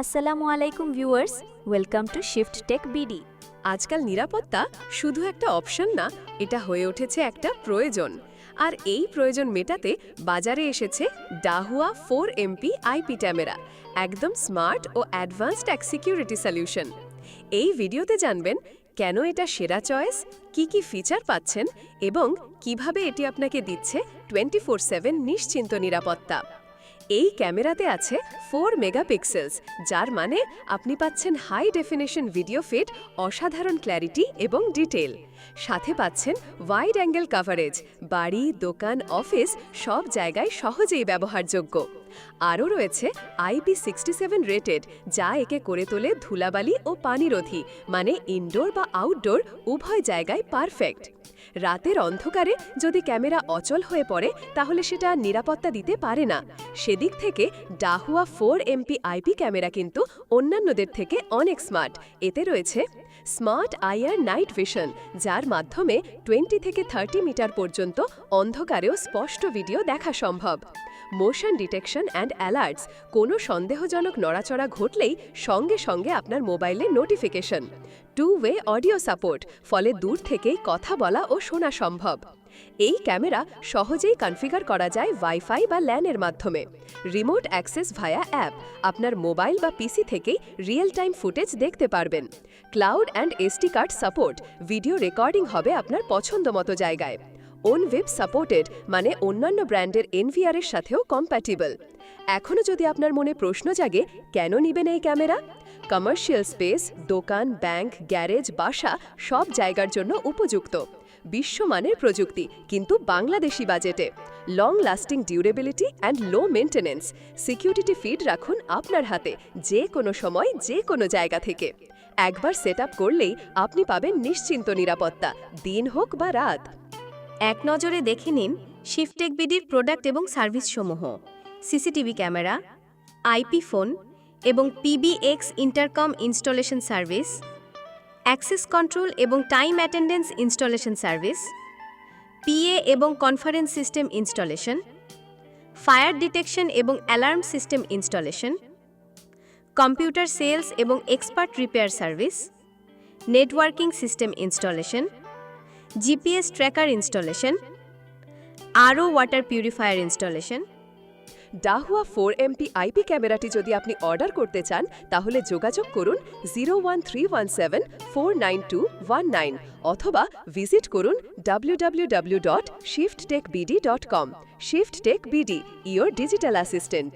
আসসালামু আলাইকুম viewers, welcome to Shift Tech BD. আজকাল নিরাপত্তা শুধু একটা অপশন না, এটা হয়ে উঠেছে একটা প্রয়োজন। আর এই প্রয়োজন মেটাতে বাজারে এসেছে Dahua four MP IP camera, একদম স্মার্ট ও অ্যাডভান্সড এক সিকিউরিটি সলিউশন। এই ভিডিওতে জানবেন কেন এটা সেরা চয়েস, কি কি ফিচার পাচ্ছেন এবং কীভাবে এটি আপনাকে দিচ্ছে টোয়েন্টি ফোর নিশ্চিন্ত নিরাপত্তা। এই ক্যামেরাতে আছে ফোর মেগাপিক্সেলস যার মানে আপনি পাচ্ছেন হাই ডেফিনেশন ভিডিও ফিট অসাধারণ ক্ল্যারিটি এবং ডিটেল সাথে পাচ্ছেন ওয়াইড অ্যাঙ্গেল কাভারেজ বাড়ি, দোকান অফিস সব জায়গায় সহজেই ব্যবহারযোগ্য। আরও রয়েছে আইপি সিক্সটি সেভেন রেটেড, যা একে করে তোলে ধুলাবালি ও পানিরোধী মানে ইনডোর বা আউটডোর উভয় জায়গায় পারফেক্ট রাতের অন্ধকারে যদি ক্যামেরা অচল হয়ে পড়ে, তাহলে সেটা নিরাপত্তা দিতে পারে না। সেদিক থেকে Dahua four MP IP camera কিন্তু অন্যান্যদের থেকে অনেক স্মার্ট এতে রয়েছে স্মার্ট আইআর নাইট ভিশন যার মাধ্যমে টোয়েন্টি থেকে থার্টি মিটার পর্যন্ত অন্ধকারেও স্পষ্ট ভিডিও দেখা সম্ভব। Motion detection and alerts. কোনো সন্দেহজনক নড়াচড়া ঘটলেই সঙ্গে সঙ্গে আপনার মোবাইলে notification. Two way audio support, ফলে দূর থেকেই কথা বলা ও শোনা সম্ভব। এই ক্যামেরা সহজেই কনফিগার করা যায় ওয়াইফাই বা ল্যানের মাধ্যমে। Remote access via app. আপনার মোবাইল বা পিসি থেকেই রিয়েল টাইম ফুটেজ দেখতে পারবেন। Cloud and SD card support. Video recording হবে আপনার পছন্দ মতো জায়গায়। ওয়েব সাপোর্টেড মানে অন্যান্য ব্র্যান্ডের এনভিআর এর সাথেও কম্প্যাটিবল এখনও যদি আপনার মনে প্রশ্ন জাগে, কেন নিবেন এই ক্যামেরা? কমার্শিয়াল স্পেস দোকান ব্যাংক গ্যারেজ বাসা, সব জায়গার জন্য উপযুক্ত। বিশ্বমানের প্রযুক্তি, কিন্তু বাংলাদেশি বাজেটে long lasting durability and low maintenance security feed রাখুন আপনার হাতে, যে কোনো সময়, যে কোনো জায়গা থেকে। একবার সেট করলেই আপনি পাবেন নিশ্চিন্ত নিরাপত্তা, দিন হোক বা রাত। এক নজরে দেখে নিন শিফটেক বিডির প্রোডাক্ট এবং সার্ভিস সমূহ। সিসিটিভি ক্যামেরা আইপি ফোন এবং PBX intercom installation service access control এবং time attendance installation service PA এবং conference system installation fire detection এবং alarm system installation computer sales এবং expert repair service networking system installation GPS tracker installation, আরও water purifier installation. Dahua four MP IP ক্যামেরাটি যদি আপনি order করতে চান, তাহলে যোগাযোগ করুন zero one three one seven four nine two one nine অথবা ভিজিট করুন W dot Shift Tech BD dot com Shift Tech BD your digital assistant